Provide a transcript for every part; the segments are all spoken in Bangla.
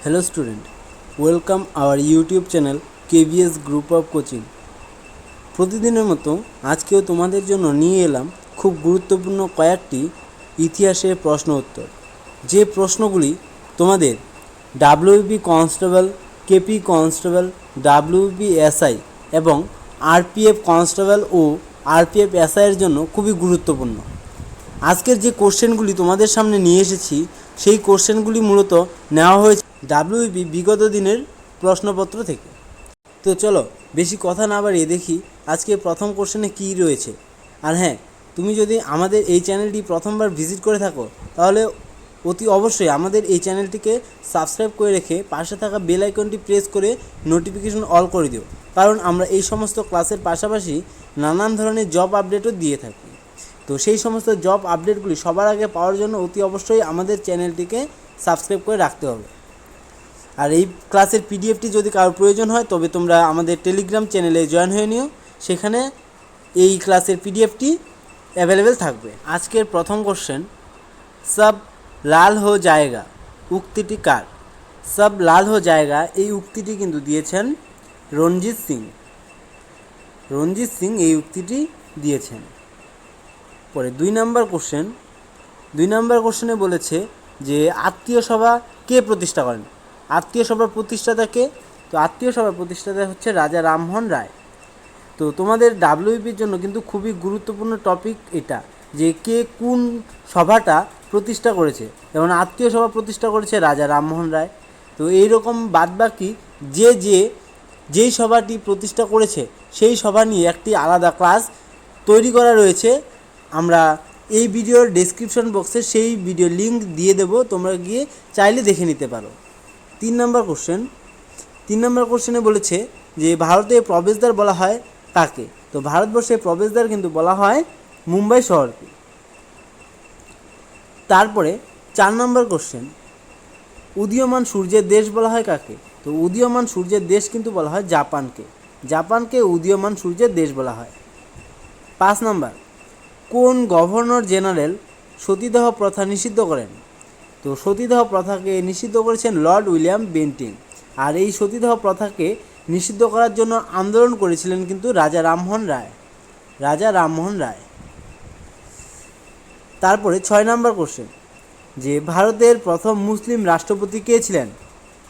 Hello student, welcome our YouTube channel KVS Group of Coaching. প্রতিদিনের মতো আজকেও তোমাদের জন্য নিয়ে এলাম খুব গুরুত্বপূর্ণ কয়েকটি ইতিহাসের প্রশ্ন উত্তর যে প্রশ্নগুলি তোমাদের WB constable KP constable WB SI এবং আরপিএফ কনস্টেবল ও আরপিএফ এসআইয়ের জন্য খুবই গুরুত্বপূর্ণ আজকের যে কোশ্চেনগুলি তোমাদের সামনে নিয়ে এসেছি সেই কোশ্চেনগুলি মূলত নেওয়া হয়েছে ডাব্লিউবি বিগত দিনের প্রশ্নপত্র থেকে। তো চলো, বেশি কথা না বাড়িয়ে দেখি আজকে প্রথম কোশ্চেনে কী রয়েছে। আর হ্যাঁ তুমি যদি আমাদের এই চ্যানেলটি প্রথমবার ভিজিট করে থাকো, তাহলে অতি অবশ্যই আমাদের এই চ্যানেলটিকে সাবস্ক্রাইব করে রেখে পাশে থাকা বেল আইকনটি প্রেস করে নোটিফিকেশন অল করে দিও। কারণ আমরা এই সমস্ত ক্লাসের পাশাপাশি নানান ধরনের জব আপডেটও দিয়ে থাকি। তো সেই সমস্ত জব আপডেটগুলি সবার আগে পাওয়ার জন্য অতি অবশ্যই আমাদের চ্যানেলটিকে সাবস্ক্রাইব করে রাখতে হবে। আর এই ক্লাসের পিডিএফটি যদি কারোর প্রয়োজন হয়, তবে তোমরা আমাদের টেলিগ্রাম চ্যানেলে জয়েন হয়ে নিও। সেখানে এই ক্লাসের পিডিএফটি অ্যাভেলেবেল থাকবে। আজকের প্রথম কোশ্চেন সব লাল হো জায়গা, উক্তিটি কার? সব লাল হো জায়গা, এই উক্তিটি কিন্তু দিয়েছেন রঞ্জিত সিং। রঞ্জিত সিং এই উক্তিটি দিয়েছেন। পরে দুই নাম্বার কোশ্চেন দুই নাম্বার কোশ্চেনে বলেছে যে আত্মীয় সভা কে প্রতিষ্ঠা করেন? আত্মীয় সভার প্রতিষ্ঠাতা কে তো আত্মীয় সভার প্রতিষ্ঠাতা হচ্ছে রাজা রামমোহন রায়। তো তোমাদের ডাব্লিউপির জন্য কিন্তু খুবই গুরুত্বপূর্ণ টপিক এটা, যে কে কোন সভাটা প্রতিষ্ঠা করেছে। যেমন আত্মীয় সভা প্রতিষ্ঠা করেছে রাজা রামমোহন রায়। তো এইরকম বাদবাকি যে যে, যেই সভাটি প্রতিষ্ঠা করেছে, সেই সভা নিয়ে একটি আলাদা ক্লাস তৈরি করা রয়েছে। আমরা এই ভিডিওর ডেসক্রিপশন বক্সে সেই ভিডিও লিংক দিয়ে দেবো, তোমরা গিয়ে চাইলে দেখে নিতে পারো। তিন নম্বর কোশ্চেন তিন নম্বর কোশ্চেনে বলেছে যে ভারতে প্রবেশদ্বার বলা হয় কাকে? তো ভারতবর্ষে প্রবেশদ্বার কিন্তু বলা হয় মুম্বাই শহরকে। তারপরে চার নম্বর কোশ্চেন উদীয়মান সূর্যের দেশ বলা হয় কাকে? তো উদীয়মান সূর্যের দেশ কিন্তু বলা হয় জাপানকে। জাপানকে উদীয়মান সূর্যের দেশ বলা হয়। পাঁচ নম্বর, কোন গভর্নর জেনারেল সতীদাহ প্রথা নিষিদ্ধ করেন? তো সতীদাহ প্রথাকে নিষিদ্ধ করেছেন লর্ড উইলিয়াম বেন্টিং। আর এই সতীদাহ প্রথাকে নিষিদ্ধ করার জন্য আন্দোলন করেছিলেন কিন্তু রাজা রামমোহন রায়। রাজা রামমোহন রায়। তারপরে ছয় নম্বর কোশ্চেন যে ভারতের প্রথম মুসলিম রাষ্ট্রপতি কে ছিলেন?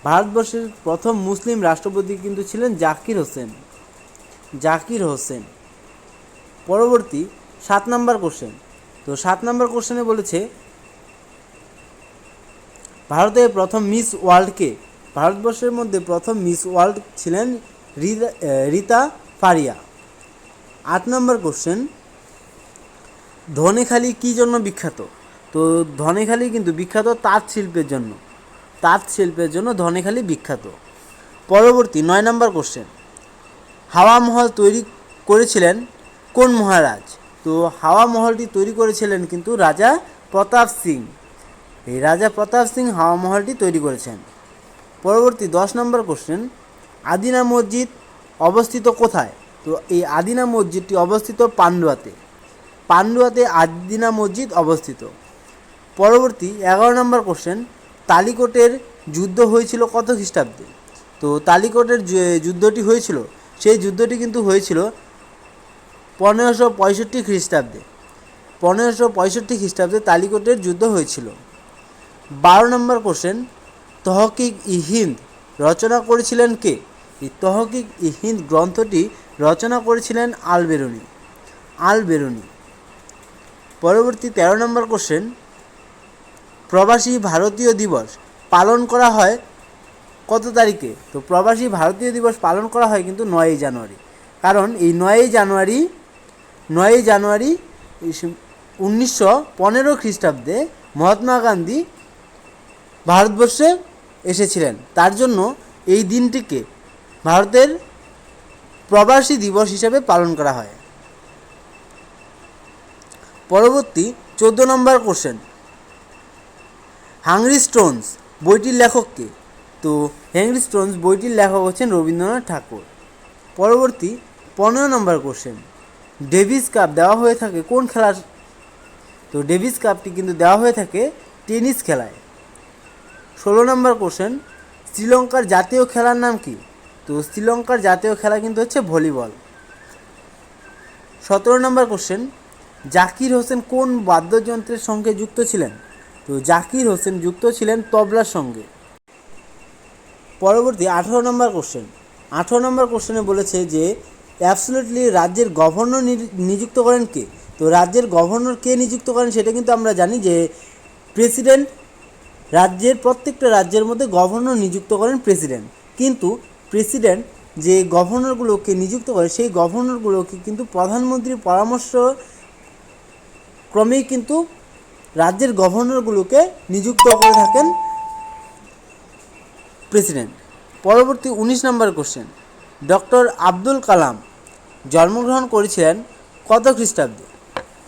ভারতবর্ষের প্রথম মুসলিম রাষ্ট্রপতি কিন্তু ছিলেন জাকির হোসেন। জাকির হোসেন। পরবর্তী সাত নম্বর কোশ্চেন তো সাত নম্বর কোশ্চেনে বলেছে ভারতের প্রথম মিস ওয়ার্ল্ডকে, ভারতবর্ষের মধ্যে প্রথম মিস ওয়ার্ল্ড ছিলেন রিতা ফারিয়া। আট নম্বর কোশ্চেন ধনেখালি কী জন্য বিখ্যাত? তো ধনেখালি কিন্তু বিখ্যাত তাঁত শিল্পের জন্য। তাঁত শিল্পের জন্য ধনেখালি বিখ্যাত। পরবর্তী নয় নম্বর কোশ্চেন হাওয়া মহল তৈরি করেছিলেন কোন মহারাজ? তো হাওয়া মহলটি তৈরি করেছিলেন কিন্তু রাজা প্রতাপ সিং। রাজা প্রতাপ সিং হাওয়া মহলটি তৈরি করেছেন। পরবর্তী দশ নম্বর কোশ্চেন আদিনা মসজিদ অবস্থিত কোথায়? তো এই আদিনা মসজিদটি অবস্থিত পান্ডুয়াতে। পান্ডুয়াতে আদিনা মসজিদ অবস্থিত। পরবর্তী এগারো নম্বর কোশ্চেন তালিকোটের যুদ্ধ হয়েছিল কত খ্রিস্টাব্দে? তো তালিকোটের যুদ্ধটি হয়েছিল, সেই যুদ্ধটি কিন্তু হয়েছিল পনেরোশো পঁয়ষট্টি খ্রিস্টাব্দে। পনেরোশো পঁয়ষট্টি খ্রিস্টাব্দে তালিকোটের যুদ্ধ হয়েছিল। বারো নম্বর কোশ্চেন তহকিক ই হিন্দ রচনা করেছিলেন কে? এই তহকিক ই হিন্দ গ্রন্থটি রচনা করেছিলেন আল বেরুনি আল বেরুনি। পরবর্তী তেরো নম্বর কোশ্চেন প্রবাসী ভারতীয় দিবস পালন করা হয় কত তারিখে? তো প্রবাসী ভারতীয় দিবস পালন করা হয় কিন্তু নয়ই জানুয়ারি। কারণ এই নয়ই জানুয়ারি নয়ই জানুয়ারি উনিশশো পনেরো খ্রিস্টাব্দে মহাত্মা গান্ধী ভারতবর্ষে এসেছিলেন। তার জন্য এই দিনটিকে ভারতের প্রবাসী দিবস হিসেবে পালন করা হয়। পরবর্তী চোদ্দ নম্বর কোশ্চেন হাংরি স্টোনস বইটির লেখককে। তো হ্যাংরি স্টোনস বইটির লেখক হচ্ছেন রবীন্দ্রনাথ ঠাকুর। পরবর্তী পনেরো নম্বর কোশ্চেন ডেভিস কাপ দেওয়া হয়ে থাকে কোন খেলার? তো ডেভিস কাপটি কিন্তু দেওয়া হয়ে থাকে টেনিস খেলায়। ষোলো নম্বর কোশ্চেন শ্রীলঙ্কার জাতীয় খেলার নাম কি? তো শ্রীলঙ্কার জাতীয় খেলা কিন্তু হচ্ছে ভলিবল। সতেরো নম্বর কোশ্চেন জাকির হোসেন কোন বাদ্যযন্ত্রের সঙ্গে যুক্ত ছিলেন? তো জাকির হোসেন যুক্ত ছিলেন তবলার সঙ্গে। পরবর্তী আঠারো নম্বর কোশ্চেন আঠারো নম্বর কোশ্চেনে বলেছে যে অ্যাবসোলিউটলি রাজ্যের গভর্নর নিযুক্ত করেন কে? তো রাজ্যের গভর্নর কে নিযুক্ত করেন সেটা কিন্তু আমরা জানি যে প্রেসিডেন্ট রাজ্যের প্রত্যেকটা রাজ্যের মধ্যে গভর্নর নিযুক্ত করেন প্রেসিডেন্ট কিন্তু প্রেসিডেন্ট যে গভর্নরগুলোকে নিযুক্ত করে, সেই গভর্নরগুলোকে কিন্তু প্রধানমন্ত্রীর পরামর্শ ক্রমেই কিন্তু রাজ্যের গভর্নরগুলোকে নিযুক্ত করে থাকেন প্রেসিডেন্ট পরবর্তী উনিশ number question doctor Abdul Kalam জন্মগ্রহণ করেছিলেন কত খ্রিস্টাব্দে?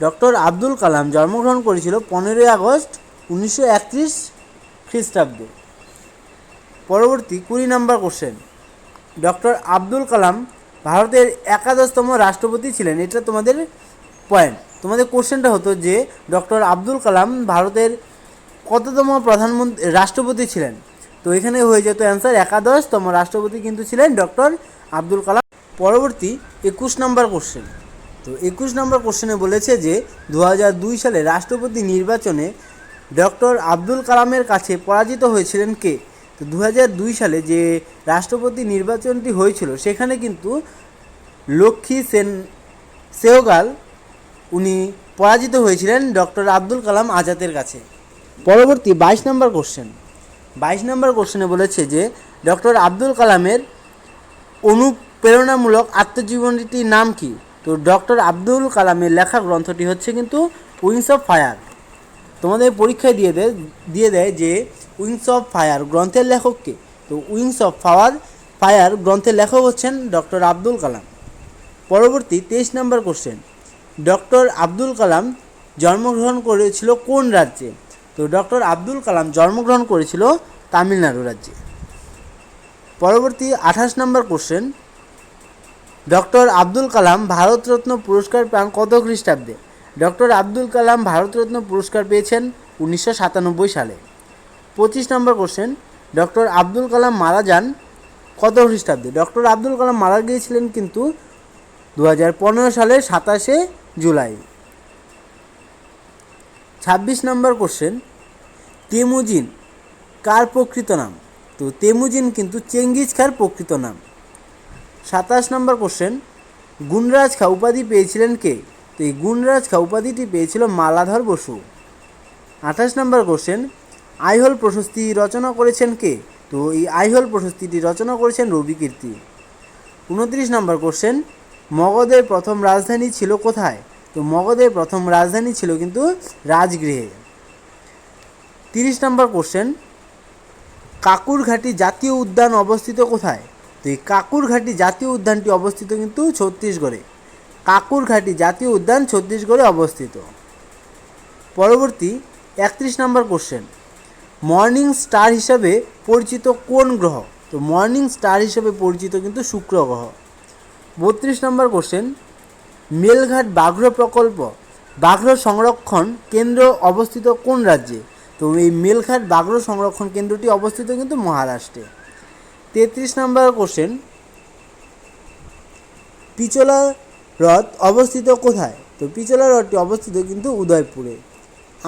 ডক্টর আব্দুল কালাম জন্মগ্রহণ করেছিল পনেরোই আগস্ট উনিশশো একত্রিশ খ্রিস্টাব্দে। পরবর্তী কুড়ি নম্বর কোশ্চেন ডক্টর আব্দুল কালাম ভারতের একাদশতম রাষ্ট্রপতি ছিলেন। এটা তোমাদের পয়েন্ট তোমাদের কোশ্চেনটা হতো যে, ডক্টর আব্দুল কালাম ভারতের কততম প্রধানমন্ত্রী, রাষ্ট্রপতি ছিলেন? তো এখানে হয়ে যেত অ্যান্সার একাদশতম রাষ্ট্রপতি কিন্তু ছিলেন ডক্টর আব্দুল কালাম। পরবর্তী একুশ নম্বর কোশ্চেন তো একুশ নম্বর কোশ্চেনে বলেছে যে দু হাজার দুই সালে রাষ্ট্রপতি নির্বাচনে ডক্টর আব্দুল কালামের কাছে পরাজিত হয়েছিলেন কে? তো দু হাজার দুই সালে যে রাষ্ট্রপতি নির্বাচনটি হয়েছিল, সেখানে কিন্তু লক্ষ্মী সেন সেহগাল উনি পরাজিত হয়েছিলেন ডক্টর আব্দুল কালাম আজাদের কাছে। পরবর্তী বাইশ নম্বর কোশ্চেন। বাইশ নম্বর কোশ্চেনে বলেছে যে, ডক্টর আব্দুল কালামের অনুপ্রেরণামূলক আত্মজীবনীটির নাম কি? তো ডক্টর আব্দুল কালামের লেখা গ্রন্থটি হচ্ছে কিন্তু উইংস অফ ফায়ার। তোমাদের পরীক্ষায় দিয়ে দেয় দিয়ে দেয় যে উইংস অফ ফায়ার গ্রন্থের লেখককে তো উইংস অফ ফাওয়ার, ফায়ার গ্রন্থের লেখক হচ্ছেন ডক্টর আব্দুল কালাম। পরবর্তী তেইশ নম্বর কোশ্চেন। ডক্টর আব্দুল কালাম জন্মগ্রহণ করেছিল কোন রাজ্যে? তো ডক্টর আব্দুল কালাম জন্মগ্রহণ করেছিল তামিলনাড়ু রাজ্যে। পরবর্তী আঠাশ নম্বর কোশ্চেন। ডক্টর আব্দুল কালাম ভারতরত্ন পুরস্কার পান কত খ্রিস্টাব্দে? ডক্টর আব্দুল কালাম ভারতরত্ন পুরস্কার পেয়েছেন উনিশশো সাতানব্বই সালে। পঁচিশ নম্বর কোশ্চেন ডক্টর আব্দুল কালাম মারা যান কত খ্রিস্টাব্দে? ডক্টর আব্দুল কালাম মারা গিয়েছিলেন কিন্তু দু হাজার পনেরো সালের সাতাশে জুলাই। ছাব্বিশ নম্বর কোশ্চেন তেমুজিন কার প্রকৃত নাম? তো তেমুজিন কিন্তু চেঙ্গিজ খার প্রকৃত নাম। সাতাশ নম্বর কোশ্চেন গুণরাজ খা উপাধি পেয়েছিলেন কে? তো এই গুণরাজ খা উপাধিটি পেয়েছিল মালাধর বসু। আঠাশ নম্বর কোশ্চেন আইহোল প্রশস্তি রচনা করেছেন কে? তো এই আইহোল প্রশস্তিটি রচনা করেছেন রবি কীর্তি। উনত্রিশ নম্বর কোশ্চেন মগধের প্রথম রাজধানী ছিল কোথায়? তো মগধের প্রথম রাজধানী ছিল কিন্তু রাজগৃহে। তিরিশ নম্বর কোশ্চেন কাকুরঘাটি জাতীয় উদ্যান অবস্থিত কোথায়? তো এই কাকুরঘাটি জাতীয় উদ্যানটি অবস্থিত কিন্তু ছত্তিশগড়ে। কাকুরঘাটি জাতীয় উদ্যান ছত্তিশগড়ে অবস্থিত। পরবর্তী একত্রিশ নম্বর কোশ্চেন মর্নিং স্টার হিসাবে পরিচিত কোন গ্রহ? তো মর্নিং স্টার হিসাবে পরিচিত কিন্তু শুক্র গ্রহ। বত্রিশ নম্বর কোশ্চেন মেলঘাট বাঘ্র প্রকল্প, বাঘ্র সংরক্ষণ কেন্দ্র অবস্থিত কোন রাজ্যে? তো এই মেলঘাট বাঘ্র সংরক্ষণ কেন্দ্রটি অবস্থিত কিন্তু মহারাষ্ট্রে। তেত্রিশ নম্বর কোশ্চেন পিচলা হ্রদ অবস্থিত কোথায়? তো পিচলা হ্রদটি অবস্থিত কিন্তু উদয়পুরে।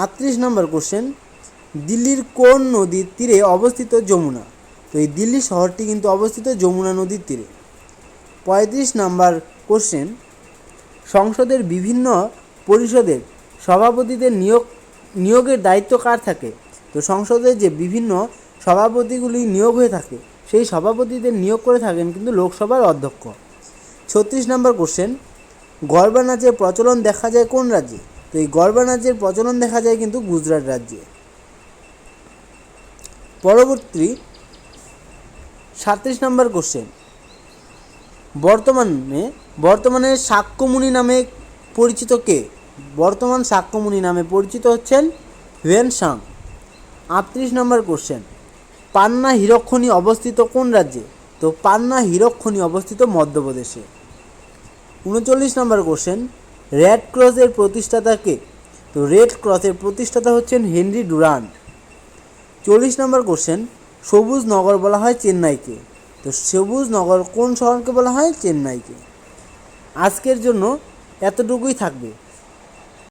আটত্রিশ নম্বর কোশ্চেন দিল্লির কোন নদীর তীরে অবস্থিত যমুনা? তো এই দিল্লি শহরটি কিন্তু অবস্থিত যমুনা নদীর তীরে। পঁয়ত্রিশ নম্বর কোশ্চেন সংসদের বিভিন্ন পরিষদের সভাপতিদের নিয়োগ, নিয়োগের দায়িত্ব কার থাকে? তো সংসদের যে বিভিন্ন সভাপতিগুলি নিয়োগ হয়ে থাকে, সেই সভাপতিদের নিয়োগ করে থাকেন কিন্তু লোকসভার অধ্যক্ষ। ছত্রিশ নম্বর কোশ্চেন গরবা নাচের প্রচলন দেখা যায় কোন রাজ্যে? তো এই গরবা নাচের প্রচলন দেখা যায় কিন্তু গুজরাট রাজ্যে। পরবর্তী সাতত্রিশ নম্বর কোশ্চেন বর্তমানে বর্তমানে সাক্যমুনি নামে পরিচিত কে? বর্তমান সাক্যমুনি নামে পরিচিত হচ্ছেন হিউয়েন সাং। আটত্রিশ নম্বর কোশ্চেন পান্না হীরকখনি অবস্থিত কোন রাজ্যে? তো পান্না হীরকখনি অবস্থিত মধ্যপ্রদেশে। উনচল্লিশ নম্বর কোশ্চেন রেড ক্রসের প্রতিষ্ঠাতা কে তো রেড ক্রসের প্রতিষ্ঠাতা হচ্ছেন হেনরি ডুরান চল্লিশ নম্বর কোশ্চেন সবুজ নগর বলা হয় চেন্নাইকে, তো সবুজ নগর কোন শহরকে বলা হয়? চেন্নাইকে। আজকের জন্য এতটুকুই থাকবে।